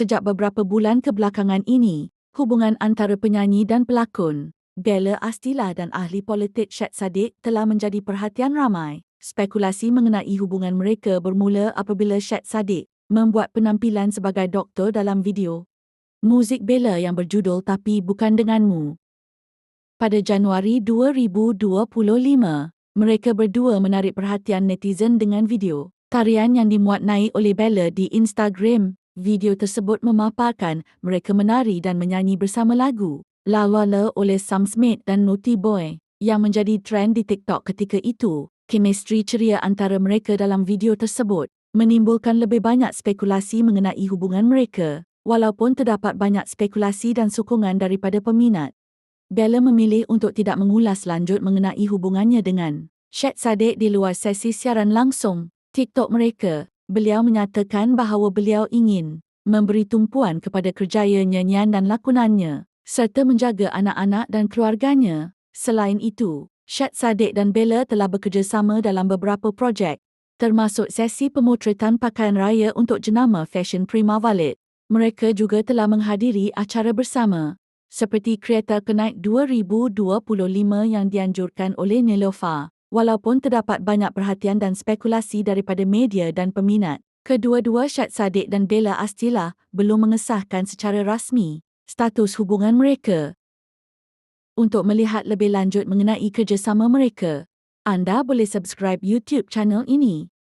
Sejak beberapa bulan kebelakangan ini, hubungan antara penyanyi dan pelakon, Bella Astila dan ahli politik Syed Saddiq telah menjadi perhatian ramai. Spekulasi mengenai hubungan mereka bermula apabila Syed Saddiq membuat penampilan sebagai doktor dalam video muzik Bella yang berjudul Tapi Bukan Denganmu. Pada Januari 2025, mereka berdua menarik perhatian netizen dengan video tarian yang dimuat naik oleh Bella di Instagram. Video tersebut memaparkan mereka menari dan menyanyi bersama lagu La La La oleh Sam Smith dan Naughty Boy yang menjadi trend di TikTok ketika itu. Chemistry ceria antara mereka dalam video tersebut menimbulkan lebih banyak spekulasi mengenai hubungan mereka. Walaupun terdapat banyak spekulasi dan sokongan daripada peminat, Bella memilih untuk tidak mengulas lanjut mengenai hubungannya dengan Syed Saddiq di luar sesi siaran langsung TikTok mereka beliau menyatakan bahawa beliau ingin memberi tumpuan kepada kerjaya nyanyian dan lakonannya serta menjaga anak-anak dan keluarganya. Selain itu, Syed Saddiq dan Bella telah bekerjasama dalam beberapa projek, termasuk sesi pemotretan pakaian raya untuk jenama Fashion Prima Valid. Mereka juga telah menghadiri acara bersama, seperti Kereta Kenaik 2025 yang dianjurkan oleh Nilofa. Walaupun terdapat banyak perhatian dan spekulasi daripada media dan peminat, kedua-dua Syed Saddiq dan Bella Astila belum mengesahkan secara rasmi status hubungan mereka. Untuk melihat lebih lanjut mengenai kerjasama mereka, anda boleh subscribe YouTube channel ini.